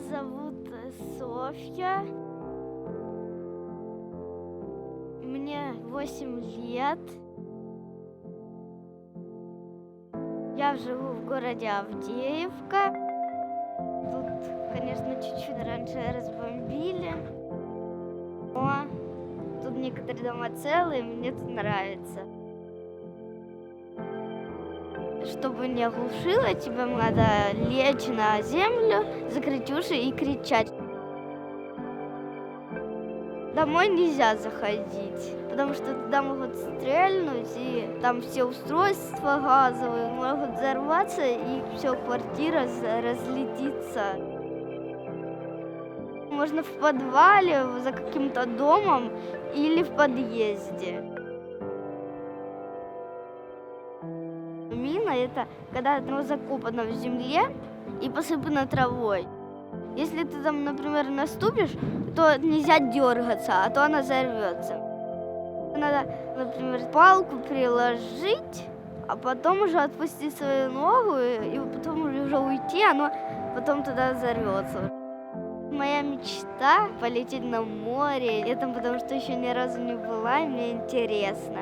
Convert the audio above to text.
Зовут э, Софья. Мне 8 лет. Я живу в городе Авдеевка. Тут, конечно, чуть-чуть раньше разбомбили. Но тут некоторые дома целые, мне тут нравится. Чтобы не оглушило, тебе надо лечь на землю, закрыть уши и кричать. Домой нельзя заходить, потому что туда могут стрельнуть, и там все устройства газовые могут взорваться, и все, квартира разлетится. Можно в подвале, за каким-то домом или в подъезде. Мина – это когда оно закопано в земле и посыпано травой. Если ты там, например, наступишь, то нельзя дергаться, а то она взорвется. Надо, например, палку приложить, а потом уже отпустить свою ногу, и потом уже уйти, оно потом тогда взорвется. Моя мечта полететь на море, это потому что еще ни разу не была, и мне интересно.